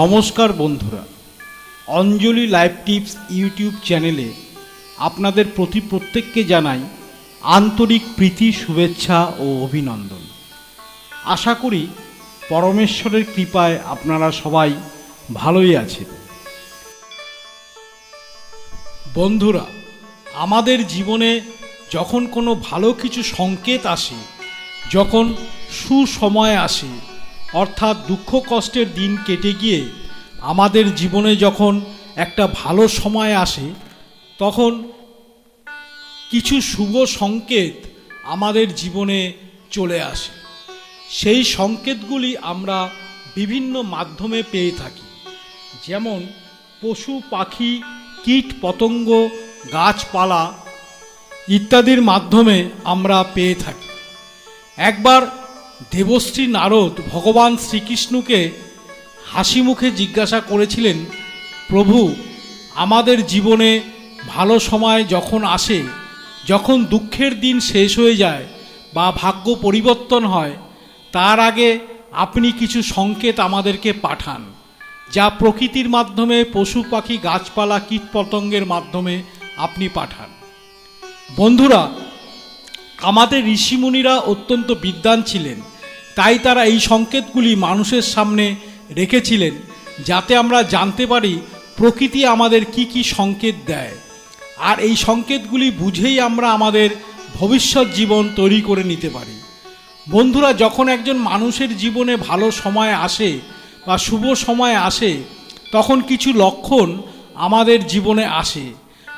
নমস্কার বন্ধুরা। অঞ্জলি live tips YouTube চ্যানেলে আপনাদের প্রতি প্রত্যেককে জানাই আন্তরিক প্রীতি, শুভেচ্ছা ও অভিনন্দন। আশা করি পরমেশ্বরের কৃপায় আপনারা সবাই ভালোই আছেন। বন্ধুরা, আমাদের জীবনে যখন কোনো ভালো কিছু সংকেত আসে, যখন সুসময় আসে অর্থাৎ দুঃখ কষ্টের দিন কেটে গিয়ে আমাদের জীবনে যখন একটা ভালো সময় আসে, তখন কিছু শুভ সংকেত আমাদের জীবনে চলে আসে। সেই সংকেতগুলি আমরা বিভিন্ন মাধ্যমে পেয়ে থাকি। যেমন পশু, পাখি, কীট, পতঙ্গ, গাছপালা ইত্যাদির মাধ্যমে আমরা পেয়ে থাকি। একবার দেবশ্রী নারদ ভগবান শ্রীকৃষ্ণকে হাসি মুখে জিজ্ঞাসা করেছিলেন, প্রভু, আমাদের জীবনে ভালো সময় যখন আসে, যখন দুঃখের দিন শেষ হয়ে যায় বা ভাগ্য পরিবর্তন হয়, তার আগে আপনি কিছু সংকেত আমাদেরকে পাঠান, যা প্রকৃতির মাধ্যমে, পশু, পাখি, গাছপালা কীটপতঙ্গের মাধ্যমে আপনি পাঠান। বন্ধুরা, আমাদের ঋষিমুনিরা অত্যন্ত বিদ্বান ছিলেন। তাই তারা এই সংকেতগুলি মানুষের সামনে রেখেছিলেন, যাতে আমরা জানতে পারি প্রকৃতি আমাদের কি কি সংকেত দেয়। আর এই সংকেতগুলি বুঝেই আমরা আমাদের ভবিষ্যৎ জীবন তৈরি করে নিতে পারি। বন্ধুরা, যখন একজন মানুষের জীবনে ভালো সময় আসে বা শুভ সময় আসে, তখন কিছু লক্ষণ আমাদের জীবনে আসে।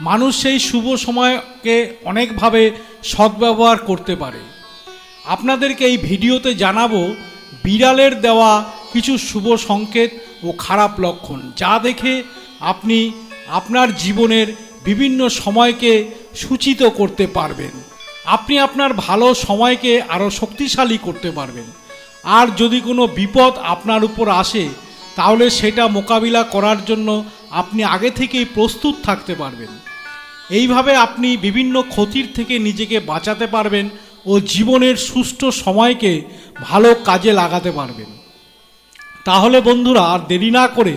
মানুষ সেই শুভ সময়কে অনেকভাবে সদ্ব্যবহার করতে পারে। আপনাদেরকে এই ভিডিওতে জানাব বিড়ালের দেওয়া কিছু শুভ সংকেত ও খারাপ লক্ষণ, যা দেখে আপনি আপনার জীবনের বিভিন্ন সময়কে সূচিত করতে পারবেন। আপনি আপনার ভালো সময়কে আরও শক্তিশালী করতে পারবেন। আর যদি কোনো বিপদ আপনার উপর আসে, তাহলে সেটা মোকাবিলা করার জন্য আপনি আগে থেকেই প্রস্তুত থাকতে পারবেন। এইভাবে আপনি বিভিন্ন ক্ষতির থেকে নিজেকে বাঁচাতে পারবেন ও জীবনের সুষ্ঠু সময়কে ভালো কাজে লাগাতে পারবেন। তাহলে বন্ধুরা, আর দেরি না করে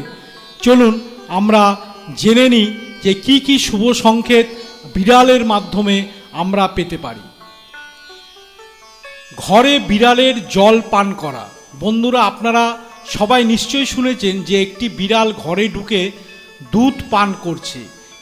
চলুন, আমরা জেনে নিই যে কি কি শুভ সংকেত বিড়ালের মাধ্যমে আমরা পেতে পারি। ঘরে বিড়ালের জল পান করা। বন্ধুরা, আপনারা সবাই নিশ্চয়ই শুনেছেন যে একটি বিড়াল ঘরে ঢুকে দুধ পান করছে।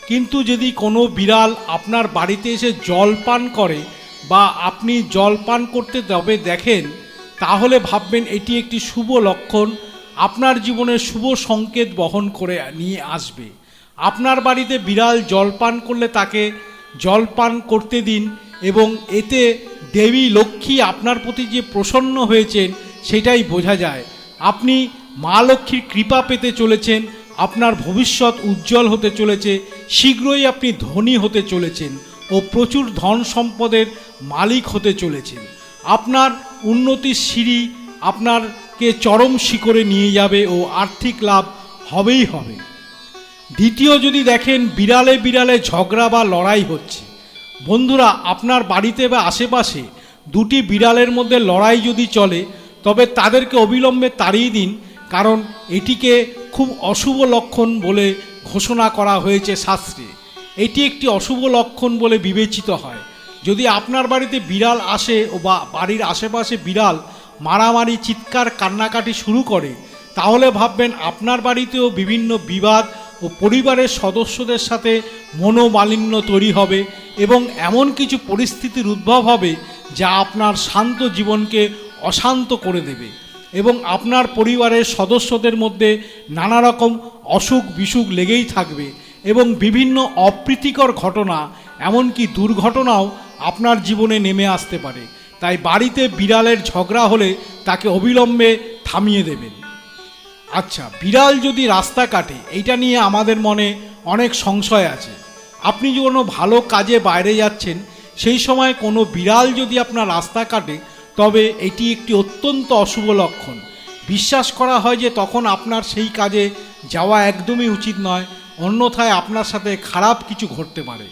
কিন্তু যদি কোনো বিড়াল আপনার বাড়িতে এসে জল পান করে বা আপনি জল পান করতে তবে দেখেন, তাহলে ভাববেন এটি একটি শুভ লক্ষণ। আপনার জীবনে শুভ সংকেত বহন করে নিয়ে আসবে। আপনার বাড়িতে বিড়াল জল পান করলে তাকে জল পান করতে দিন এবং এতে দেবী লক্ষ্মী আপনার প্রতি যে প্রসন্ন হয়েছেন, সেটাই বোঝা যায়। আপনি মা লক্ষ্মীর কৃপা পেতে চলেছেন, আপনার ভবিষ্যৎ উজ্জ্বল হতে চলেছে, শীঘ্রই আপনি ধনী হতে চলেছেন। ও প্রচুর ধন সম্পদের মালিক হতে চলেছেন আপনার উন্নতির সিঁড়ি আপনারকে চরম শিখরে নিয়ে যাবে ও আর্থিক লাভ হবেই হবে। দ্বিতীয় যদি দেখেন বিড়ালে বিড়ালে ঝগড়া বা লড়াই হচ্ছে। বন্ধুরা, আপনার বাড়িতে বা আশেপাশে দুটি বিড়ালের মধ্যে লড়াই যদি চলে, তবে তাদেরকে অবিলম্বে তাড়িয়ে দিন, কারণ এটিকে খুব অশুভ লক্ষণ বলে ঘোষণা করা হয়েছে শাস্ত্রে। এটি একটি অশুভ লক্ষণ বলে বিবেচিত হয়। যদি আপনার বাড়িতে বিড়াল আসে ও বা বাড়ির আশেপাশে বিড়াল মারামারি, চিৎকার, কান্নাকাটি শুরু করে, তাহলে ভাববেন আপনার বাড়িতেও বিভিন্ন বিবাদ ও পরিবারের সদস্যদের সাথে মনোমালিন্য তৈরি হবে এবং এমন কিছু পরিস্থিতির উদ্ভব হবে যা আপনার শান্ত জীবনকে অশান্ত করে দেবে এবং আপনার পরিবারের সদস্যদের মধ্যে নানা রকম অসুখ বিসুখ লেগেই থাকবে। এবং বিভিন্ন অপ্রীতিকর ঘটনা, এমনকি দুর্ঘটনাও আপনার জীবনে নেমে আসতে পারে। তাই বাড়িতে বিড়ালের ঝগড়া হলে তাকে অবিলম্বে থামিয়ে দেবেন। আচ্ছা বিড়াল যদি রাস্তা কাটে, এইটা নিয়ে আমাদের মনে অনেক সংশয় আছে। আপনি যে কোনো ভালো কাজে বাইরে যাচ্ছেন, সেই সময় কোনো বিড়াল যদি আপনার রাস্তা কাটে, তবে এটি একটি অত্যন্ত অশুভ লক্ষণ। বিশ্বাস করা হয় যে তখন আপনার সেই কাজে যাওয়া একদমই উচিত নয় অন্যথায় আপনার সাথে খারাপ কিছু ঘটতে পারে।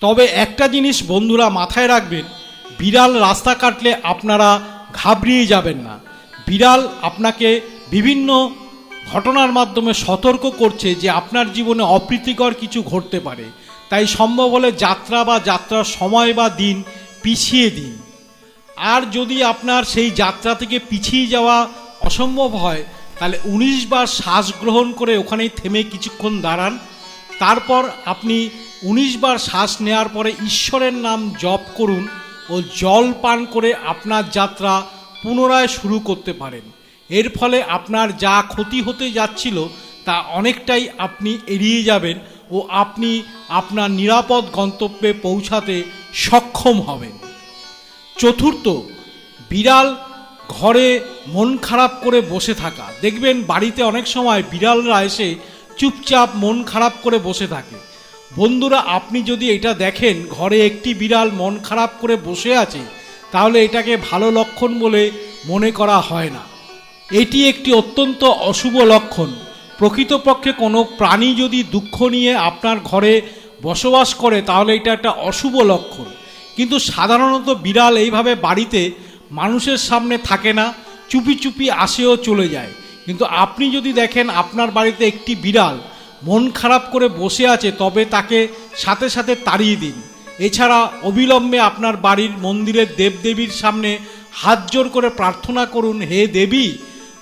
তবে একটা জিনিস বন্ধুরা মাথায় রাখবেন, বিড়াল রাস্তা কাটলে আপনারা ঘাবড়িয়ে যাবেন না। বিড়াল আপনাকে বিভিন্ন ঘটনার মাধ্যমে সতর্ক করছে যে আপনার জীবনে অপ্রীতিকর কিছু ঘটতে পারে। তাই সম্ভব হলে যাত্রা বা যাত্রার সময় বা দিন পিছিয়ে দিন। আর যদি আপনার সেই যাত্রা থেকে পিছিয়ে যাওয়া অসম্ভব হয় তাহলে উনিশ বার শ্বাস গ্রহণ করে ওখানেই থেমে কিছুক্ষণ দাঁড়ান। তারপর আপনি উনিশ বার শ্বাস নেওয়ার পরে ঈশ্বরের নাম জপ করুন ও জল পান করে আপনার যাত্রা পুনরায় শুরু করতে পারেন। এর ফলে আপনার যা ক্ষতি হতে যাচ্ছিল তা অনেকটাই আপনি এড়িয়ে যাবেন ও আপনি আপনার নিরাপদ গন্তব্যে পৌঁছাতে সক্ষম হবেন। চতুর্থ, বিড়াল ঘরে মন খারাপ করে বসে থাকা। দেখবেন বাড়িতে অনেক সময় বিড়ালরা এসে চুপচাপ মন খারাপ করে বসে থাকে। বন্ধুরা, আপনি যদি এটা দেখেন, ঘরে একটি বিড়াল মন খারাপ করে বসে আছে, তাহলে এটাকে ভালো লক্ষণ বলে মনে করা হয় না। এটি একটি অত্যন্ত অশুভ লক্ষণ। প্রকৃতপক্ষে কোনো প্রাণী যদি দুঃখ নিয়ে আপনার ঘরে বসবাস করে, তাহলে এটা একটা অশুভ লক্ষণ। কিন্তু সাধারণত বিড়াল এইভাবে বাড়িতে মানুষের সামনে থাকে না, চুপি চুপি আসেও চলে যায়। কিন্তু আপনি যদি দেখেন আপনার বাড়িতে একটি বিড়াল মন খারাপ করে বসে আছে, তবে তাকে সাথে সাথে তাড়িয়ে দিন। এছাড়া অবিলম্বে আপনার বাড়ির মন্দিরের দেবদেবীর সামনে হাত জোর করে প্রার্থনা করুন, হে দেবী,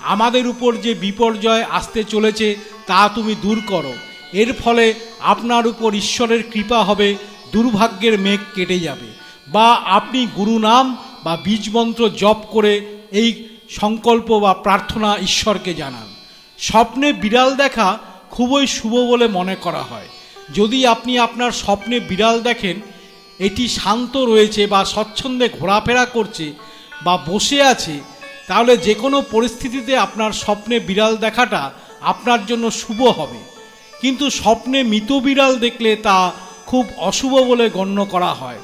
আমাদের উপর যে বিপর্যয় আসতে চলেছে, তা তুমি দূর করো। এর ফলে আপনার উপর ঈশ্বরের কৃপা হবে, দুর্ভাগ্যের মেঘ কেটে যাবে। বা আপনি গুরু নাম বা বীজ মন্ত্র জপ করে এই সংকল্প বা প্রার্থনা ঈশ্বরকে জানান। স্বপ্নে বিড়াল দেখা খুবই শুভ বলে মনে করা হয়। যদি আপনি আপনার স্বপ্নে বিড়াল দেখেন, এটি শান্ত রয়েছে বা স্বচ্ছন্দে ঘোরাফেরা করছে বা বসে আছে, তাহলে যে কোনো পরিস্থিতিতে আপনার স্বপ্নে বিড়াল দেখাটা আপনার জন্য শুভ হবে। কিন্তু স্বপ্নে মৃত বিড়াল দেখলে তা খুব অশুভ বলে গণ্য করা হয়।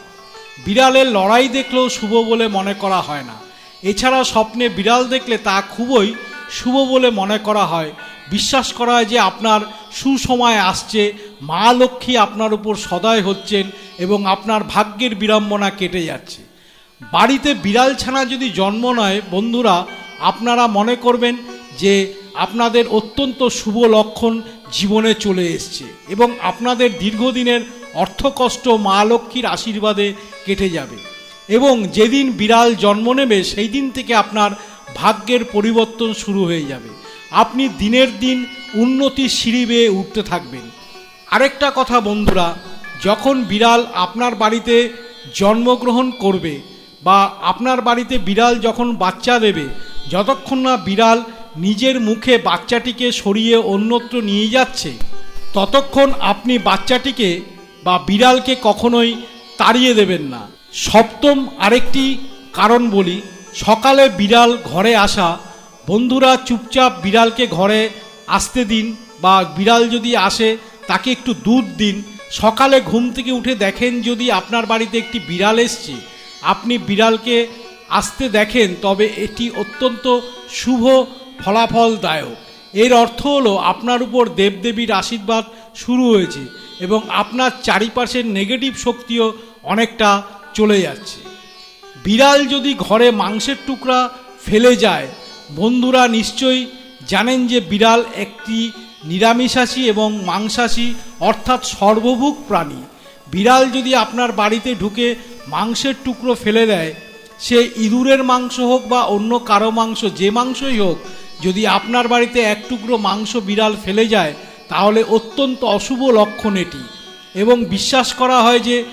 বিড়ালের লড়াই দেখলেও শুভ বলে মনে করা হয় না। এছাড়া স্বপ্নে বিড়াল দেখলে তা খুবই শুভ বলে মনে করা হয়। বিশ্বাস করা হয় যে আপনার সুসময় আসছে, মা লক্ষ্মী আপনার উপর সদয় হচ্ছেন এবং আপনার ভাগ্যের বিড়ম্বনা কেটে যাচ্ছে। বাড়িতে বিড়াল ছানা যদি জন্ম নয়, বন্ধুরা, আপনারা মনে করবেন যে আপনাদের অত্যন্ত শুভ লক্ষণ জীবনে চলে এসছে এবং আপনাদের দীর্ঘদিনের অর্থকষ্ট মা লক্ষ্মীর আশীর্বাদে কেটে যাবে। এবং যেদিন বিড়াল জন্ম নেবে সেই দিন থেকে আপনার ভাগ্যের পরিবর্তন শুরু হয়ে যাবে। আপনি দিনের দিন উন্নতির সিঁড়ি বেয়ে উঠতে থাকবেন। আরেকটা কথা বন্ধুরা, যখন বিড়াল আপনার বাড়িতে জন্মগ্রহণ করবে বা আপনার বাড়িতে বিড়াল যখন বাচ্চা দেবে, যতক্ষণ না বিড়াল নিজের মুখে বাচ্চাটিকে সরিয়ে অন্যত্র নিয়ে যাচ্ছে, ততক্ষণ আপনি বাচ্চাটিকে বা বিড়ালকে কখনোই তাড়িয়ে দেবেন না। সপ্তম আরেকটি কারণ বলি, সকালে বিড়াল ঘরে আসা, বন্ধুরা চুপচাপ বিড়ালকে ঘরে আসতে দিন বা বিড়াল যদি আসে, তাকে একটু দুধ দিন। সকালে ঘুম থেকে উঠে দেখেন যদি আপনার বাড়িতে একটি বিড়াল এসছে। আপনি বিড়ালকে আসতে দেখেন, তবে এটি অত্যন্ত শুভ, ফলাফলদায়ক। এর অর্থ হলো, আপনার উপর দেবদেবীর আশীর্বাদ শুরু হয়েছে। এবং আপনার চারিপাশের নেগেটিভ শক্তিও অনেকটা চলে যাচ্ছে। বিড়াল যদি ঘরে মাংসের টুকরা ফেলে যায়, বন্ধুরা নিশ্চয়ই জানেন যে বিড়াল একটি নিরামিষাশী এবং মাংসাশী, অর্থাৎ সর্বভুক প্রাণী। বিড়াল যদি আপনার বাড়িতে ঢুকে মাংসের টুকরো ফেলে দেয়, সে ইঁদুরের মাংস হোক বা অন্য কারও মাংস, যে মাংসই হোক, যদি আপনার বাড়িতে এক টুকরো মাংস বিড়াল ফেলে যায় তাহলে অত্যন্ত অশুভ লক্ষণ এটি। এবং বিশ্বাস করা হয় যে,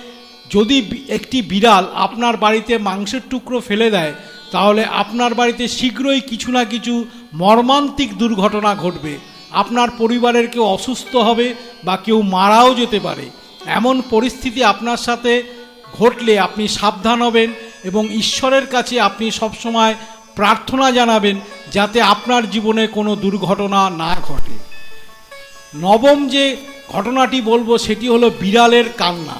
যদি একটি বিড়াল আপনার বাড়িতে মাংসের টুকরো ফেলে দেয়, তাহলে আপনার বাড়িতে শীঘ্রই কিছু না কিছু মর্মান্তিক দুর্ঘটনা ঘটবে। আপনার পরিবারের কেউ অসুস্থ হবে বা কেউ মারাও যেতে পারে। এমন পরিস্থিতি আপনার সাথে ঘটলে আপনি সাবধান হবেন এবং ঈশ্বরের কাছে আপনি সবসময় প্রার্থনা জানাবেন যাতে আপনার জীবনে কোনো দুর্ঘটনা না ঘটে। নবম যে ঘটনাটি বলব সেটি হলো বিড়ালের কান্না।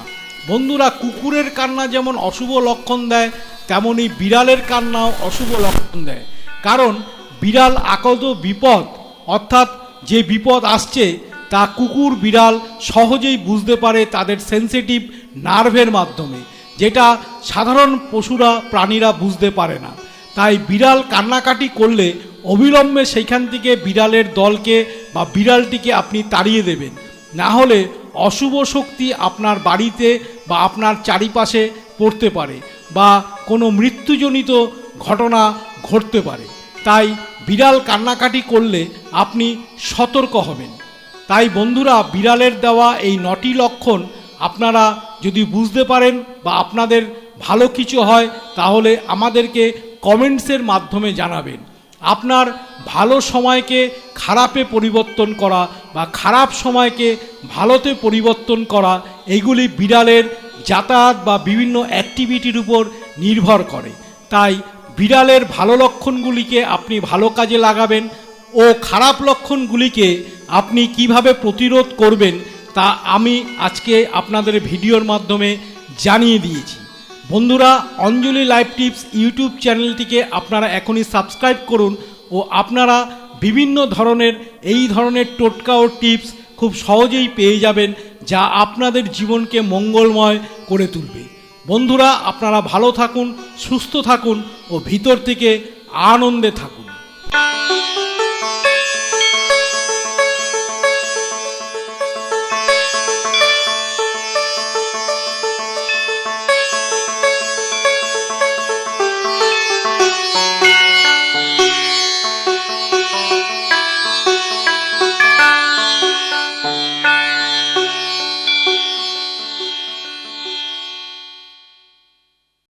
বন্ধুরা, কুকুরের কান্না যেমন অশুভ লক্ষণ দেয় তেমনই বিড়ালের কান্নাও অশুভ লক্ষণ দেয়। কারণ বিড়াল আকত বিপদ, অর্থাৎ যে বিপদ আসছে, তা কুকুর বিড়াল সহজেই বুঝতে পারে তাদের সেন্সিটিভ নার্ভের মাধ্যমে, যেটা সাধারণ পশুরা, প্রাণীরা বুঝতে পারে না। তাই বিড়াল কান্নাকাটি করলে অবিলম্বে সেইখান থেকে বিড়ালের দলকে বা বিড়ালটিকে আপনি তাড়িয়ে দেবেন। না হলে অশুভ শক্তি আপনার বাড়িতে বা আপনার চারিপাশে পড়তে পারে বা কোনো মৃত্যুজনিত ঘটনা ঘটতে পারে। তাই বিড়াল কান্নাকাটি করলে আপনি সতর্ক হবেন। তাই বন্ধুরা, বিড়ালের দেওয়া এই নটি লক্ষণ আপনারা যদি বুঝতে পারেন বা আপনাদের ভালো কিছু হয়, তাহলে আমাদেরকে কমেন্টসের মাধ্যমে জানাবেন। আপনার ভালো সময়কে খারাপে পরিবর্তন করা বা খারাপ সময়কে ভালোতে পরিবর্তন করা এইগুলি বিড়ালের যাতায়াত বা বিভিন্ন অ্যাক্টিভিটির উপর নির্ভর করে। তাই বিড়ালের ভালো লক্ষণগুলিকে আপনি ভালো কাজে লাগাবেন ও খারাপ লক্ষণগুলিকে আপনি কীভাবে প্রতিরোধ করবেন তা আমি আজকে আপনাদের ভিডিওর মাধ্যমে জানিয়ে দিয়েছি। বন্ধুরা, অঞ্জলি লাইভ টিপস ইউটিউব চ্যানেলটিকে আপনারা এখনই সাবস্ক্রাইব করুন ও আপনারা বিভিন্ন ধরনের, এই ধরনের টোটকা ও টিপস খুব সহজেই পেয়ে যাবেন যা আপনাদের জীবনকে মঙ্গলময় করে তুলবে। বন্ধুরা, আপনারা ভালো থাকুন, সুস্থ থাকুন ও ভিতর থেকে আনন্দে থাকুন।